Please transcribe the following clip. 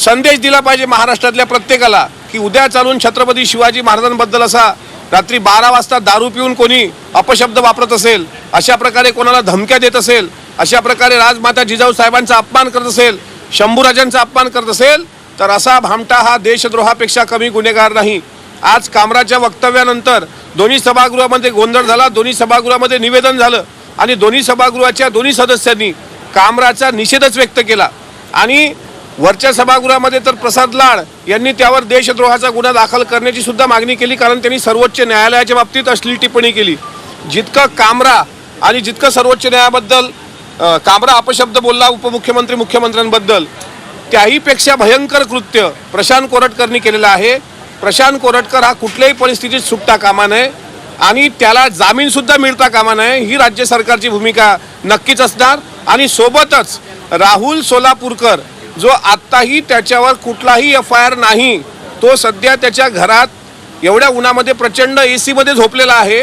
संदेश दिला पाहिजे महाराष्ट्रातल्या प्रत्येकाला की उद्या चालून छत्रपती शिवाजी महाराजांबद्दल असा रात्री बारा वाजता दारू पिऊन कोणी अपशब्द वापरत असेल अशा प्रकारे कोणाला धमक्या देत असेल अशा प्रकारे राजमाता जिजाऊ साहेबांचा अपमान करत असेल शंभूराजांचा अपमान करत असेल तर असा भामटा हा देशद्रोहापेक्षा कमी गुन्हेगार नाही. आज कामराच्या वक्तव्यानंतर दोन्ही सभागृहामध्ये गोंधळ झाला दोन्ही सभागृहामध्ये निवेदन झालं आणि दोन्ही सभागृहाच्या दोन्ही सदस्यांनी कामराचा निषेधच व्यक्त केला. आणि वरच्या सभागृहामध्ये तर प्रसाद लाड यांनी त्यावर देशद्रोहाचा गुन्हा दाखल करण्याची सुद्धा मागणी केली कारण त्यांनी सर्वोच्च न्यायालयाच्या बाबतीत असली टिप्पणी केली. जितकं कामरा आणि जितकं सर्वोच्च न्यायाबद्दल कामरा अपशब्द बोलला उपमुख्यमंत्री मुख्यमंत्र्यांबद्दल त्याहीपेक्षा भयंकर कृत्य प्रशांत कोरटकरनी केलेलं आहे. प्रशांत कोरटकर हा कुठल्याही परिस्थितीत सुटता कामा नये आणि त्याला जामीनसुद्धा मिळता कामा नये ही राज्य सरकारची भूमिका नक्कीच असणार. आणि सोबतच राहुल सोलापूरकर जो आत्ताही त्याच्यावर कुठलाही एफ आय आर नाही तो सध्या त्याच्या घरात एवढ्या उन्हामध्ये प्रचंड ए सीमध्ये झोपलेला आहे.